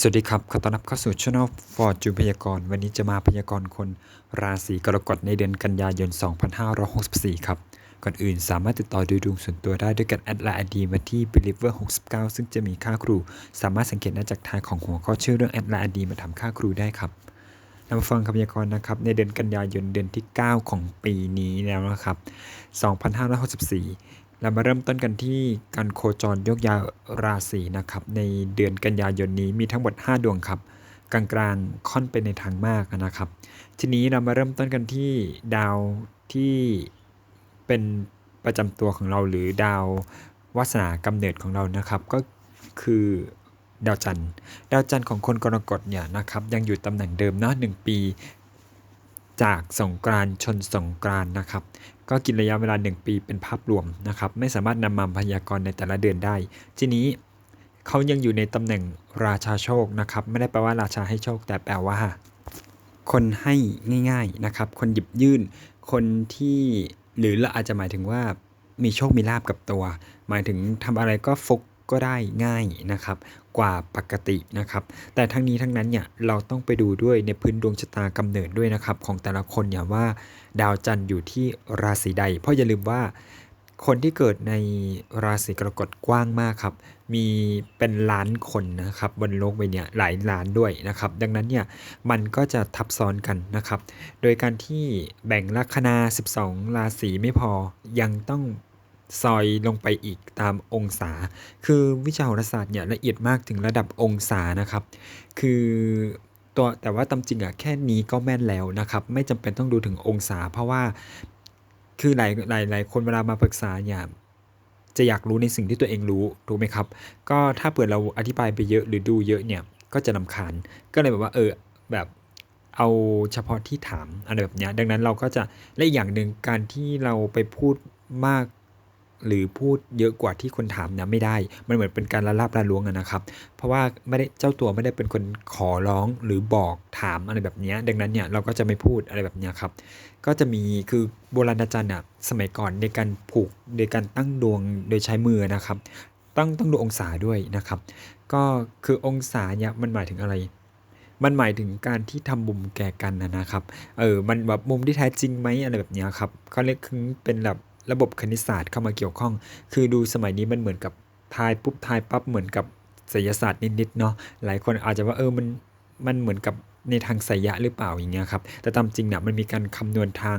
สวัสดีครับ ขอต้อนรับเข้าสู่ช่องฟอร์จูพยากรณ์ วันนี้จะมาพยากรณ์คนราศีกรกฎในเดือนกันยายน 2564 ครับ ก่อนอื่นสามารถติดต่อดูดวงส่วนตัวได้ด้วยการแอดไลน์ดีมาที่ believer 69 ซึ่งจะมีค่าครู สามารถสังเกตได้จากทายของหัวข้อชื่อเรื่องแอดไลน์ดีมาทำค่าครูได้ครับนำฟังคำพยากรณ์นะครับ ในเดือนกันยายนเดือนที่ 9 ของปีนี้แล้วนะครับ 2564 เรามาเริ่มต้นกันที่การโคจรยกยาราศีนะครับ ในเดือนกันยายนนี้มีทั้งหมด 5 ดวงครับ กลางๆค่อนไปในทางมากนะครับ ทีนี้เรามาเริ่มต้นกันที่ดาวที่เป็นประจำตัวของเราหรือดาววาสนากำเนิดของเรานะครับ ก็คือดาวจันทร์ ดาวจันทร์ของคนกรกฎเนี่ยนะครับยังอยู่ตำแหน่งเดิมเนาะหนึ่งปี จากสงกรานชนสงกรานนะครับ ก็กินระยะเวลา 1 ปีเป็นภาพรวมนะครับ ไม่สามารถนำมาพยากรณ์ในแต่ละเดือนได้ ทีนี้เขายังอยู่ในตำแหน่งราชาโชคนะครับ ไม่ได้แปลว่าราชาให้โชค แต่แปลว่า คนให้ง่าย ๆนะครับ คนหยิบยื่น คนที่หรือเราอาจจะหมายถึงว่ามีโชคมีลาบกับตัว หมายถึงทำอะไรก็ฟุก ก็ได้ง่ายนะครับกว่าปกตินะครับ แต่ทั้งนี้ทั้งนั้นเนี่ยเราต้องไปดูด้วยในพื้นดวงชะตากำเนิดด้วยนะครับ ของแต่ละคนเนี่ยว่าดาวจันทร์อยู่ที่ราศีใด เพราะอย่าลืมว่าคนที่เกิดในราศีกรกฎกว้างมากครับ มีเป็นล้านคนนะครับบนโลกใบนี้หลายล้านด้วยนะครับ ดังนั้นเนี่ยมันก็จะทับซ้อนกันนะครับ โดยการที่แบ่งลัคนา 12 ราศีไม่พอยังต้อง ซอยลงไปอีกตามองศา คือวิชาโหราศาสตร์เนี่ยละเอียดมากถึงระดับองศานะครับ คือตัวแต่ว่าตามจริงอะแค่นี้ก็แม่นแล้วนะครับ ไม่จำเป็นต้องดูถึงองศา เพราะว่าคือหลายหลายหลายคนเวลามาปรึกษาเนี่ยจะอยากรู้ในสิ่งที่ตัวเองรู้ถูกไหมครับ ก็ถ้าเปิดเราอธิบายไปเยอะหรือดูเยอะเนี่ยก็จะลำคาญก็เลยแบบว่าเออแบบเอาเฉพาะที่ถามอะไรแบบเนี้ยดังนั้นเราก็จะและอีกอย่างหนึ่งการที่เราไปพูดมาก หรือพูดเยอะกว่าที่คนถามเนี่ยไม่ได้ มันเหมือนเป็นการละลาบละล้วงนะครับ เพราะว่าไม่ได้เจ้าตัวไม่ได้เป็นคนขอร้องหรือบอกถามอะไรแบบนี้ ดังนั้นเนี่ยเราก็จะไม่พูดอะไรแบบนี้ครับ ก็จะมีคือโบราณอาจารย์อะสมัยก่อนในการผูกในการตั้งดวงโดยใช้มือนะครับต้องต้องดูองศาด้วยนะครับ ก็คือองศาเนี่ยมันหมายถึงอะไรมันหมายถึงการที่ทำมุมแก่กันนะครับ เออ มันแบบมุมที่แท้จริงไหมอะไรแบบนี้ครับเขาเรียกคือเป็นแบบ ระบบคณิตศาสตร์เข้ามาเกี่ยวข้อง คือดูสมัยนี้มันเหมือนกับทายปุ๊บทายปั๊บเหมือนกับไสยศาสตร์นิดๆเนาะหลายคนอาจจะว่าเออมันมันเหมือนกับในทางไสยะหรือเปล่าอย่างเงี้ยครับแต่ตามจริงเนี่ยมันมีการคำนวณทาง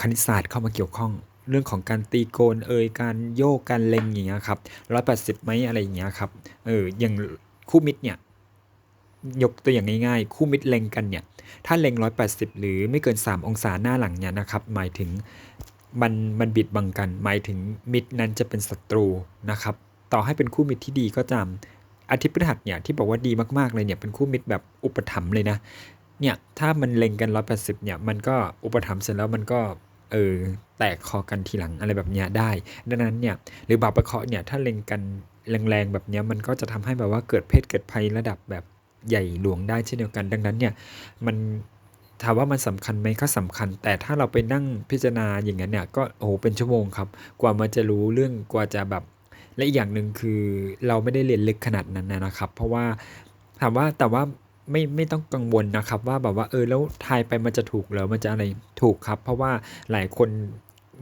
คณิตศาสตร์เข้ามาเกี่ยวข้อง เรื่องของการตีโกนเอยการโยกการเล็งอย่างเงี้ยครับร้อยแปดสิบไหมอะไรอย่างเงี้ยครับเอออย่างคู่มิตรเนี่ยยกตัวอย่างง่ายๆ คู่มิตรเล็งกันเนี่ย ถ้าเล็ง 180 หรือไม่เกิน 3 องศาหน้าหลังเนี่ยนะครับ หมายถึง มันมันบิดบังกัน หมายถึงมิตรนั้นจะเป็นศัตรูนะครับ ต่อให้เป็นคู่มิตรที่ดีก็ตามอาทิตย์พฤหัสเนี่ยที่บอกว่าดีมากๆเลยเนี่ยเป็นคู่มิตรแบบอุปถัมภ์เลยนะเนี่ยถ้ามันเล็งกัน180เนี่ยมันก็อุปถัมภ์เสร็จแล้วมันก็เออแตกคอกันทีหลังอะไรแบบเนี้ยได้ ดังนั้นเนี่ยหรือบาปประเคราะเนี่ยถ้าเล็งกันแรงๆแบบเนี้ยมันก็จะทำให้แบบว่าเกิดเพศเกิดภัยระดับแบบใหญ่หลวงได้เช่นเดียวกัน ดังนั้นเนี่ยมัน ถามว่ามันสำคัญไหมก็สำคัญ แต่ถ้าเราไปนั่งพิจารณาอย่างนั้นเนี่ยก็โอ้โหเป็นชั่วโมงครับ กว่ามันจะรู้เรื่องกว่าจะแบบ และอีกอย่างหนึ่งคือเราไม่ได้เรียนลึกขนาดนั้นนะครับ เพราะว่าถามว่าแต่ว่าไม่ไม่ต้องกังวลนะครับ ว่าแบบว่าเออแล้วทายไปมันจะถูกหรือมันจะอะไรถูกครับ เพราะว่าหลายคน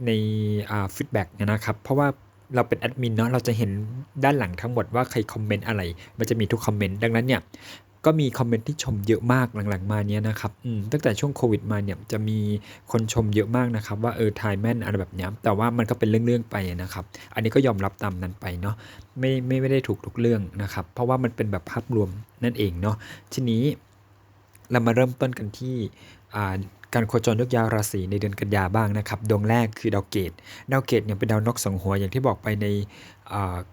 ในอ่าฟีดแบ็กนะครับ เพราะว่าเราเป็นแอดมินเนาะเราจะเห็นด้านหลังทั้งหมดว่าใครคอมเมนต์อะไร มันจะมีทุกคอมเมนต์ดังนั้นเนี่ย ก็มีคอมเมนต์ที่ชมเยอะมากหลังๆมาเนี้ยนะครับอืมตั้งแต่ช่วงโควิดมาเนี่ยจะมีคนชมเยอะมากนะครับ ว่าเออทายแม่นอะไรแบบเนี้ยแต่ว่ามันก็เป็นเรื่องๆไปนะครับ อันนี้ก็ยอมรับตามนั้นไปเนาะไม่ไม่ไม่ได้ถูกทุกเรื่องนะครับ เพราะว่ามันเป็นแบบภาพรวมนั่นเองเนาะทีนี้เรามาเริ่มต้นกันที่อ่า การโคจรยกยาวราศีในเดือนกันยาบ้างนะครับ ดวงแรกคือดาวเกต ดาวเกตเนี่ยเป็นดาวนกสองหัวอย่างที่บอกไปใน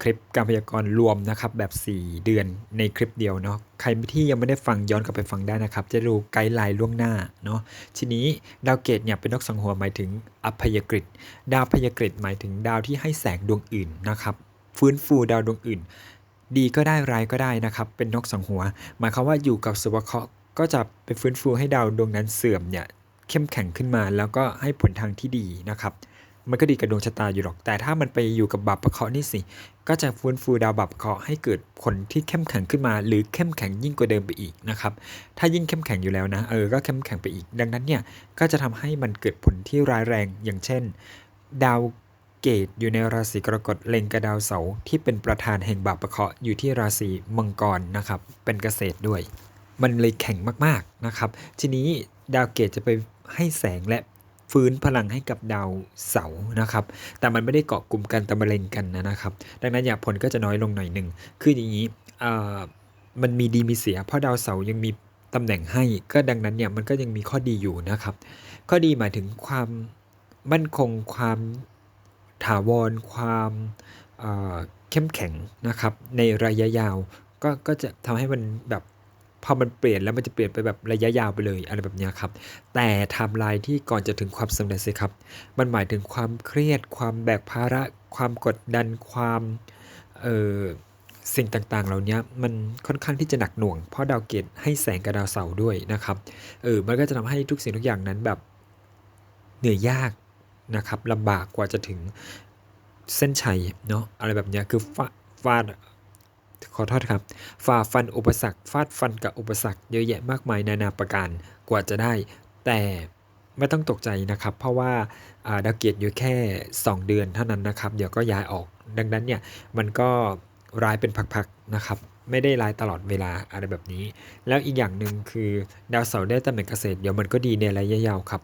คลิปการพยากรณ์รวมนะครับแบบ 4 เดือนในคลิปเดียวเนาะใครที่ยังไม่ได้ฟังย้อนกลับไปฟังได้นะครับ จะดูไกด์ไลน์ล่วงหน้าเนาะทีนี้ดาวเกตเนี่ยเป็นนกสองหัวหมายถึงอภยกฤตดาวพยกฤตหมายถึงดาวที่ให้แสงดวงอื่นนะครับฟื้นฟูดาวดวงอื่น ดีก็ได้ร้ายก็ได้นะครับ เป็นนกสองหัว หมายความว่าอยู่กับสุภเคราะห์ก็จะไปฟื้นฟูให้ดาวดวงนั้นเสื่อมเนี่ย เข้มแข็งขึ้นมา แล้วก็ให้ผลทางที่ดีนะครับ มันก็ดีกับดวงชะตาอยู่หรอก แต่ถ้ามันไปอยู่กับบาปประเคราะห์นี่สิ ก็จะฟื้นฟูดาวบาปปะเคราะห์ให้เกิดผลที่เข้มแข็งขึ้นมา หรือเข้มแข็งยิ่งกว่าเดิมไปอีกนะครับ ถ้ายิ่งเข้มแข็งอยู่แล้วนะ เออ ก็เข้มแข็งไปอีก ดังนั้นเนี่ย ก็จะทำให้มันเกิดผลที่ร้ายแรง อย่างเช่น ดาวเกตอยู่ในราศีกรกฎเล็งกับดาวเสาที่เป็นประธานแห่งบาปประเคราะห์อยู่ที่ราศีมังกรนะครับ เป็นเกษตรด้วย มันเลยแข็งมากๆนะครับ ทีนี้ดาวเกตจะไป ให้แสงและฟื้นพลังให้กับดาวเสาร์นะครับ แต่มันไม่ได้เกาะกลุ่มกันต่มะเร็งกันนะครับ ดังนั้นอย่าผลก็จะน้อยลงหน่อยหนึ่ง คืออย่างนี้มันมีดีมีเสีย เพราะดาวเสาร์ยังมีตำแหน่งให้ ก็ดังนั้นเนี่ยมันก็ยังมีข้อดีอยู่นะครับ ข้อดีหมายถึงความมั่นคง ความถาวร ความเข้มแข็งนะครับ ในระยะยาว ก็ก็จะทำให้มันแบบ พอมันเปลี่ยนแล้วมันจะเปลี่ยนไปแบบระยะยาวไปเลยอะไรแบบนี้ครับ แต่ไทม์ไลน์ที่ก่อนจะถึงความสำเร็จสิครับ มันหมายถึงความเครียด ความแบกภาระ ความกดดัน ความเอ่อสิ่งต่างๆ เหล่านี้มันค่อนข้างที่จะหนักหน่วง เพราะดาวเกตให้แสงกับดาวเสาร์ด้วยนะครับ เออ มันก็จะทำให้ทุกสิ่งทุกอย่างนั้นแบบเหนื่อยยากนะครับลำบากกว่าจะถึงเส้นชัยเนาะอะไรแบบนี้คือฟาฟาด ขอโทษครับฝ่าฟันอุปสรรคฟาดฟันกับอุปสรรคเยอะแยะมากมายนานาประการกว่าจะได้ แต่ไม่ต้องตกใจนะครับ เพราะว่าดาวเกียรติอยู่แค่ 2 เดือนเท่านั้นนะครับ เดี๋ยวก็ย้ายออก ดังนั้นเนี่ยมันก็ร้ายเป็นพักๆนะครับ ไม่ได้ร้ายตลอดเวลาอะไรแบบนี้ แล้วอีกอย่างหนึ่งคือดาวเสาร์ได้ตำแหน่งเกษตรเดี๋ยวมันก็ดีในระยะยาวครับ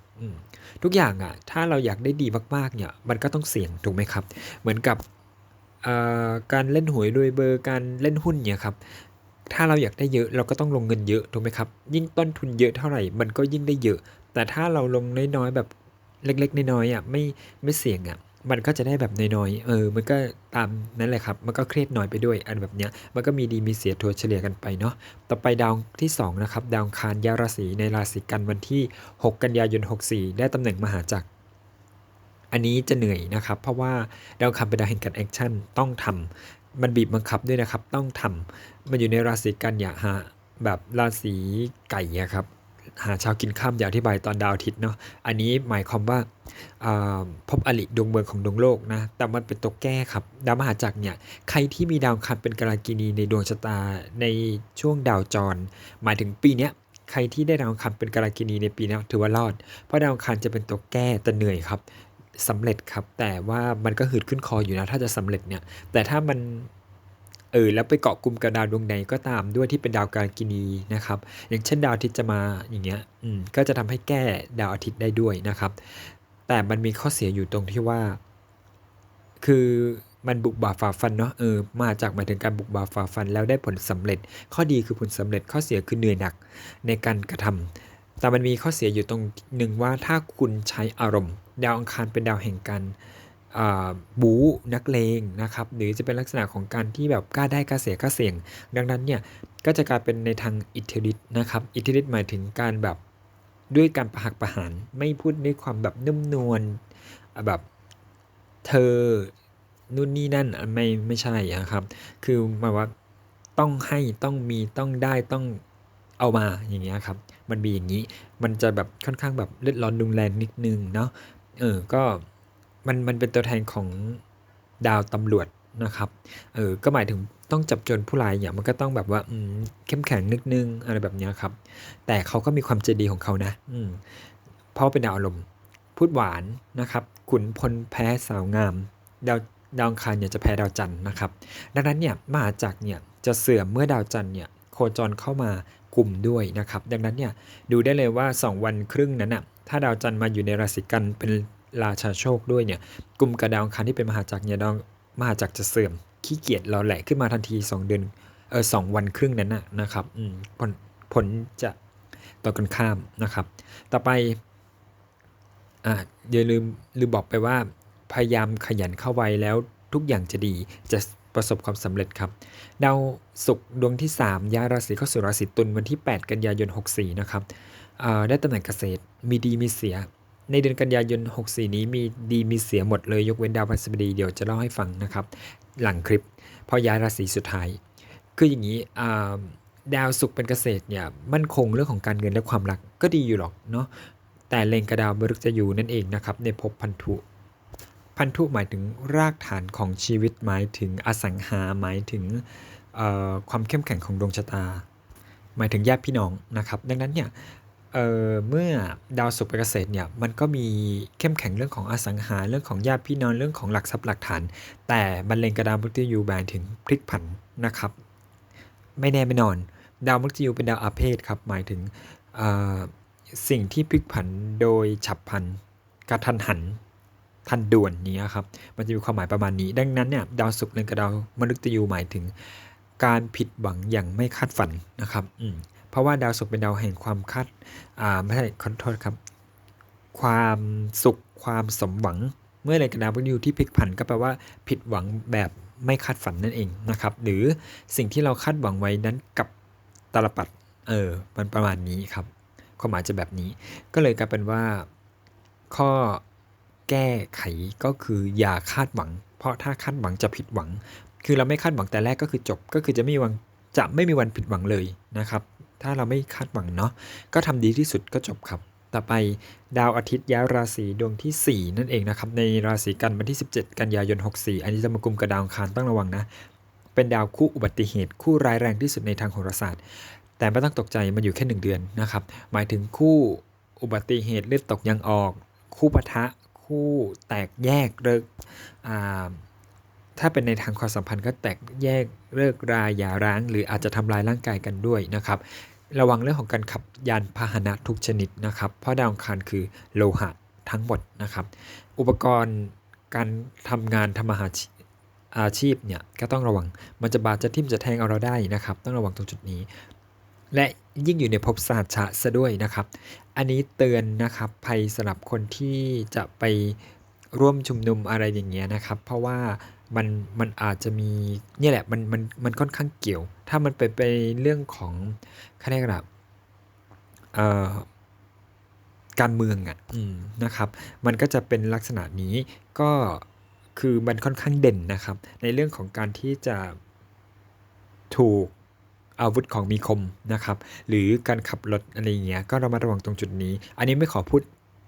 ทุกอย่างอะ่ะถ้าเราอยากได้ดีมากๆเนี่ยมันก็ต้องเสี่ยงถูกไหมครับ เหมือนกับ การเล่นหวยโดยเบอร์การเล่นหุ้นเนี่ยครับถ้าเราอยากได้เยอะเราก็ต้องลงเงินเยอะถูกไหมครับยิ่งต้นทุนเยอะเท่าไหร่มันก็ยิ่งได้เยอะ แต่ถ้าเราลงน้อยๆแบบเล็กๆน้อยๆอะไม่ไม่เสี่ยงอะมันก็จะได้แบบน้อยๆเออมันก็ตามนั่นแหละครับมันก็เครียดน้อยไปด้วยอันแบบเนี้ยมันก็มีดีมีเสียทัวเฉลี่ยกันไปเนาะต่อไปดาวที่2นะครับดาวคารยาราศีในราศีกันวันที่ 6 กันยายน 64 ได้ตำแหน่งมหาจักร อันนี้จะเหนื่อยนะครับ เพราะว่าดาวคำเป็นดาวแห่งการแอคชั่นต้องทำมันบีบบังคับด้วยนะครับ ต้องทำมันอยู่ในราศีกันอย่าหาแบบราศีไก่ครับหาชาวกินข้ามอย่าอธิบายตอนดาวอาทิตย์เนาะอันนี้หมายความว่าพบอลิดวงเมืองของดวงโลกนะ แต่มันเป็นตัวแก้ครับ ดาวมหาจักรเนี่ย ใครที่มีดาวคันเป็นกราลกินีในดวงชะตาในช่วงดาวจร หมายถึงปีนี้ใครที่ได้ดาวคันเป็นกราลกินีในปีนี้ถือว่ารอด เพราะดาวคันจะเป็นตัวแก้แต่เหนื่อยครับ สำเร็จครับ แต่ว่ามันก็หืดขึ้นคออยู่นะถ้าจะสำเร็จเนี่ย แต่ถ้ามันเออแล้วไปเกาะกลุ่มกับดาวดวงใดก็ตามด้วยที่เป็นดาวการกินีนะครับ อย่างเช่นดาวอาทิตย์จะมาอย่างเงี้ยอืมก็จะทำให้แก้ดาวอาทิตย์ได้ด้วยนะครับ แต่มันมีข้อเสียอยู่ตรงที่ว่า คือมันบุกบ่าฝ่าฟันเนาะเออมาจากหมายถึงการบุกบ่าฝ่าฟันแล้วได้ผลสำเร็จ ข้อดีคือผลสำเร็จข้อเสียคือเหนื่อยหนักในการกระทำแต่มันมีข้อเสียอยู่ตรงหนึ่งว่าถ้าคุณใช้อารมณ์ ดาวอังคารเป็นดาวแห่งการบู๊นักเลงนะครับหรือจะเป็นลักษณะของการที่แบบกล้าได้กล้าเสียกล้าเสี่ยง ดังนั้นเนี่ยก็จะกลายเป็นในทางอิทธิฤทธิ์นะครับอิทธิฤทธิ์หมายถึงการแบบด้วยการประหักประหารไม่พูดด้วยความแบบนุ่มนวลแบบเธอนู่นนี่นั่นไม่ไม่ใช่นะครับ คือหมายว่าต้องให้ต้องมีต้องได้ต้องเอามาอย่างเงี้ยครับ มันมีอย่างนี้ มันจะแบบค่อนข้างแบบเลือดร้อนดุงแรงนิดนึงเนาะ เออก็มันมันเป็นตัวแทนของดาวตำรวจนะครับ เออ ก็หมายถึงต้องจับโจรผู้ร้ายอย่างมันก็ต้องแบบว่าอืมเข้มแข็งนิดนึงอะไรแบบนี้ครับ แต่เขาก็มีความใจดีของเขานะ อืมเพราะเป็นดาวอารมณ์ พูดหวานนะครับขุนพลแพ้สาวงาม ดาวดาวคารเนี่ยจะแพ้ดาวจันทร์นะครับ ดังนั้นเนี่ยมหาจักรเนี่ยจะเสื่อมเมื่อดาวจันทร์เนี่ย โคจรเข้ามากลุ่มด้วยนะครับ ดังนั้นเนี่ยดูได้เลยว่า 2 วันครึ่งนั้นน่ะถ้าดาวจันทร์มาอยู่ในราศีกันเป็นราชาโชคด้วยเนี่ยกลุ่มกระดาวอังคารที่เป็นมหาจักรเนี่ยดาวมหาจักรจะเสื่อมขี้เกียจเราแหละขึ้นมาทันที 2 เดือนเออสวันครึ่งนั้นนะนะครับผลผลจะต่อกันข้ามนะครับ ต่อไปอ่าอย่าลืมลืมบอกไปว่าพยายามขยันเข้าไว้แล้วทุกอย่างจะดีจะ ประสบความสำเร็จครับ ดาวศุกร์ดวงที่ 3 ย้ายราศีเข้าสู่ราศีตุลวันที่ 8 กันยายน 64 นะครับได้ตำแหน่งเกษตรมีดีมีเสีย ในเดือนกันยายน 64 นี้มีดีมีเสียหมดเลยยกเว้นดาวพฤหัสบดีเดี๋ยวจะเล่าให้ฟังนะครับ หลังคลิปพอย้ายราศีสุดท้าย คืออย่างนี้ดาวศุกร์เป็นเกษตรเนี่ยมั่นคงเรื่องของการเงินและความรักก็ดีอยู่หรอกเนาะแต่เลงกระดาวบรุษจะอยู่นั่นเองนะครับในภพพันธุ พันธุหมายถึงรากฐานของชีวิตหมายถึงอสังหาหมายถึงความเข้มแข็งของดวงชะตา หมายถึงญาติพี่น้องนะครับ ดังนั้นเนี่ยเเมื่อดาวศุกร์ไปเกษตรเนี่ยมันก็มีเข้มแข็งเรื่องของอสังหาเรื่องของญาติพี่น้องเรื่องของหลักทรัพย์หลักฐาน แต่บรรเลงกระดาวมฤตยูหมายถึงพลิกผันนะครับ ไม่แน่ไม่นอน ดาวมฤตยูเป็นดาวอาเพศครับหมายถึงสิ่งที่พลิกผันโดยฉับพลันกระทันหัน ทันด่วนนี้ครับ มันจะมีความหมายประมาณนี้ ดังนั้นเนี่ยดาวศุกร์เรือนกับดาวมฤตยูหมายถึง การผิดหวังอย่างไม่คาดฝันนะครับอืมเพราะว่าดาวศุกร์เป็นดาวแห่งความคาดอ่าไม่ใช่ขอโทษครับ ความสุขความสมหวัง เมื่อเรือนกับดาวมฤตยูที่พลิกผันก็แปลว่าผิดหวังแบบไม่คาดฝันนั่นเองนะครับ หรือสิ่งที่เราคาดหวังไว้นั้นกับตลปัดเออมันประมาณนี้ครับความหมายจะแบบนี้ ก็เลยกลายเป็นว่าข้อ แก้ไขก็คืออย่าคาดหวัง เพราะถ้าคาดหวังจะผิดหวัง คือเราไม่คาดหวังแต่แรกก็คือจบก็คือจะไม่มีวันจะไม่มีวันผิดหวังเลยนะครับ ถ้าเราไม่คาดหวังเนาะก็ทำดีที่สุดก็จบครับ ต่อไปดาวอาทิตย์ย้ายราศีดวงที่ 4 นั่นเองนะครับ ในราศีกันวันที่ 17 กันยายน 64 อันนี้จะมากุมกับดาวคารต้องระวังนะ เป็นดาวคู่อุบัติเหตุคู่ร้ายแรงที่สุดในทางโหราศาสตร์ แต่ไม่ต้องตกใจมันอยู่แค่ 1 เดือนนะครับ หมายถึงคู่อุบัติเหตุเลือดตกยังออก คู่ปะทะ คู่แตกแยกเลิกถ้าเป็นในทางความสัมพันธ์ก็แตกแยกเลิกราหย่าร้าง หรืออาจจะทำลายร่างกายกันด้วยนะครับระวังเรื่องของการขับยานพาหนะทุกชนิดนะครับ เพราะดาวอังคารคือโลหะทั้งหมดนะครับ อุปกรณ์การทำงานทำอาหารอาชีพเนี่ยก็ต้องระวัง มันจะบาดจะทิ่มจะแทงเอาเราได้นะครับ ต้องระวังตรงจุดนี้ และยิ่งอยู่ในภพศาสตร์ชะซะด้วยนะครับ อันนี้เตือนนะครับภัยสำหรับคนที่จะไปร่วมชุมนุมอะไรอย่างเงี้ยนะครับ เพราะว่ามันมันอาจจะมีเนี่ยแหละมันมันมันค่อนข้างเกี่ยว ถ้ามันไปไปเรื่องของคะแนนแบบการเมืองอะนะครับ มันก็จะเป็นลักษณะนี้ก็คือมันค่อนข้างเด่นนะครับ ในเรื่องของการที่จะถูก อาวุธของมีคมนะครับหรือการขับรถอะไรอย่างเงี้ยก็ระมัดระวังตรงจุดนี้ อันนี้ไม่ขอพูด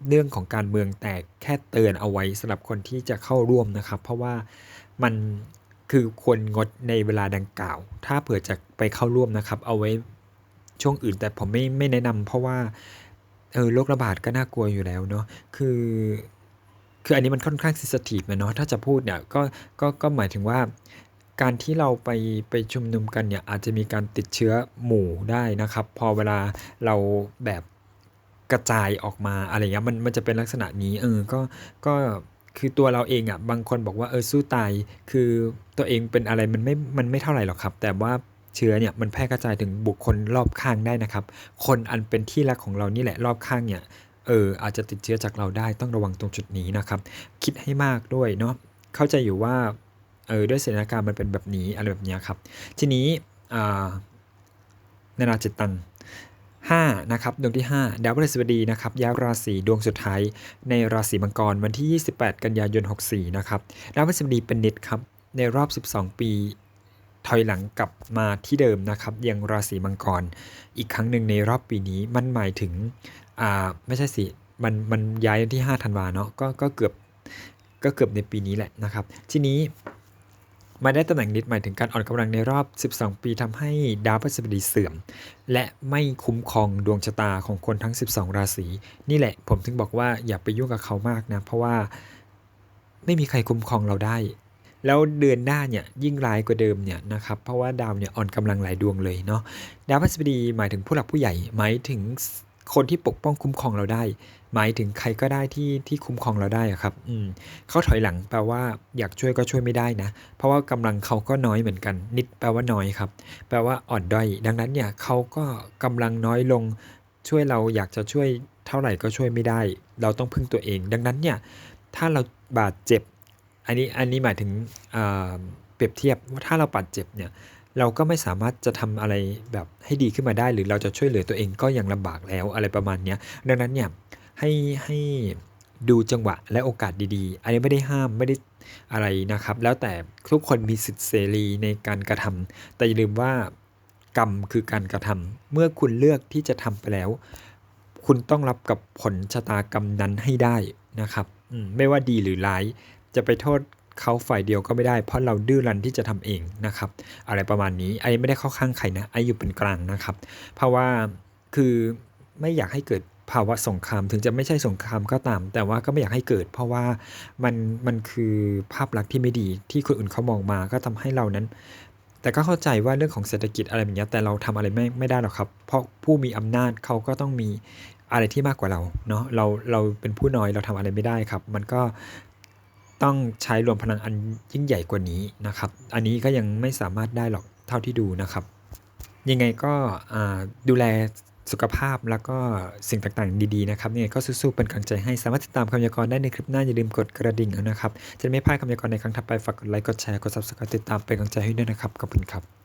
เรื่องของการเมืองแต่แค่เตือนเอาไว้สำหรับคนที่จะเข้าร่วมนะครับ เพราะว่ามันคือควรงดในเวลาดังกล่าว ถ้าเผื่อจะไปเข้าร่วมนะครับ เอาไว้ช่วงอื่นแต่ผมไม่ไม่แนะนำเพราะว่าเออโรคระบาดก็น่ากลัวอยู่แล้วเนาะคือคืออันนี้มันค่อนข้างซิสทีฟนะเนาะถ้าจะพูดเนี่ยก็ก็ก็หมายถึงว่า การที่เราไปไปชุมนุมกันเนี่ยอาจจะมีการติดเชื้อหมู่ได้นะครับ พอเวลาเราแบบกระจายออกมาอะไรเงี้ยมันมันจะเป็นลักษณะนี้เออก็ก็คือตัวเราเองอะ่ะบางคนบอกว่าเออสู้ตายคือตัวเองเป็นอะไรมันไม่มันไม่เท่าไหร่หรอกครับ แต่ว่าเชื้อเนี่ยมันแพร่กระจายถึงบุคคลรอบข้างได้นะครับ คนอันเป็นที่รักของเรานี่แหละรอบข้างเนี่ยเอออาจจะติดเชื้อจากเราได้ต้องระวังตรงจุดนี้นะครับ คิดให้มากด้วยเนาะเข้าใจอยู่ว่า เออด้วยสถานการณ์มันเป็นแบบนี้อะไรแบบนี้ครับ ทีนี้านานาจิตตัง5นะครับดวงที่ 5 ดาวพฤหัสบดีนะครับย้ายราศีดวงสุดท้ายในราศีมังกรวันที่ 28 กันยายน 64 นะครับดาวพฤหัสบดีเป็นนิดครับในรอบ 12 ปีถอยหลังกลับมาที่เดิมนะครับยังราศีมังกร อีกครั้งหนึ่งในรอบปีนี้มันหมายถึงอ่าไม่ใช่สิมันมันย้ายที่ 5 ธันวาเนาะก็ก็เกือบก็เกือบในปีนี้แหละนะครับ ทีนี้ มาได้ตำแหน่งนิดหมายถึงการอ่อนกำลังในรอบ 12 ปีทำให้ดาวพฤหัสบดีเสื่อม และไม่คุ้มครองดวงชะตาของคนทั้ง 12 ราศี นี่แหละผมถึงบอกว่าอย่าไปยุ่งกับเขามากนะ เพราะว่าไม่มีใครคุ้มครองเราได้ แล้วเดือนหน้าเนี่ยยิ่งร้ายกว่าเดิมเนี่ยนะครับเพราะว่าดาวเนี่ยอ่อนกำลังหลายดวงเลยเนาะดาวพฤหัสบดีหมายถึงผู้หลักผู้ใหญ่หมายถึง คนที่ปกป้องคุ้มครองเราได้ หมายถึงใครก็ได้ที่ที่คุ้มครองเราได้ครับ อืมเขาถอยหลังแปลว่าอยากช่วยก็ช่วยไม่ได้นะ เพราะว่ากำลังเขาก็น้อยเหมือนกัน นิดแปลว่าน้อยครับ แปลว่าอ่อนด้อยดังนั้นเนี่ยเขาก็กำลังน้อยลงช่วยเราอยากจะช่วยเท่าไหร่ก็ช่วยไม่ได้ เราต้องพึ่งตัวเอง ดังนั้นเนี่ยถ้าเราบาดเจ็บ อันนี้อันนี้หมายถึงเปรียบเทียบว่าถ้าเราบาดเจ็บเนี่ย เราก็ไม่สามารถจะทำอะไรแบบให้ดีขึ้นมาได้ หรือเราจะช่วยเหลือตัวเองก็ยังลำบากแล้วอะไรประมาณนี้ดังนั้นเนี่ยให้ให้ดูจังหวะและโอกาสดีๆ อันนี้ไม่ได้ห้ามไม่ได้อะไรนะครับ แล้วแต่ทุกคนมีสิทธิเสรีในการกระทำแต่อย่าลืมว่ากรรมคือการกระทำเมื่อคุณเลือกที่จะทำไปแล้ว คุณต้องรับกับผลชะตากรรมนั้นให้ได้นะครับไม่ว่าดีหรือร้าย จะไปโทษ เขาฝ่ายเดียวก็ไม่ได้ เพราะเราดื้อรั้นที่จะทำเองนะครับ อะไรประมาณนี้ไอ้ไม่ได้เข้าข้างใครนะไอ้อยู่เป็นกลางนะครับ เพราะว่าคือไม่อยากให้เกิดภาวะสงครามถึงจะไม่ใช่สงครามก็ตาม แต่ว่าก็ไม่อยากให้เกิด เพราะว่ามันมันคือภาพลักษณ์ที่ไม่ดีที่คนอื่นเขามองมาก็ทำให้เรานั้น แต่ก็เข้าใจว่าเรื่องของเศรษฐกิจอะไรแบบนี้แต่เราทำอะไรไม่ไม่ได้หรอกครับ เพราะผู้มีอำนาจเขาก็ต้องมีอะไรที่มากกว่าเราเนาะเราเราเป็นผู้น้อยเราทำอะไรไม่ได้ครับ มันก็ ต้องใช้รวมพลังอันยิ่งใหญ่กว่านี้นะครับ อันนี้ก็ยังไม่สามารถได้หรอกเท่าที่ดูนะครับ ยังไงก็ดูแลสุขภาพแล้วก็สิ่งต่างๆ ดีๆนะครับยังไงก็สู้ๆเป็นกำลังใจให้สามารถติดตามคำยากรณ์ได้ในคลิปหน้าอย่าลืมกดกระดิ่งนะครับ จะไม่พลาดคำยากรณ์ในครั้งถัดไปฝากกดไลค์กดแชร์กด subscribe ติดตามเป็นกำลังใจให้ด้วยนะครับขอบคุณครับ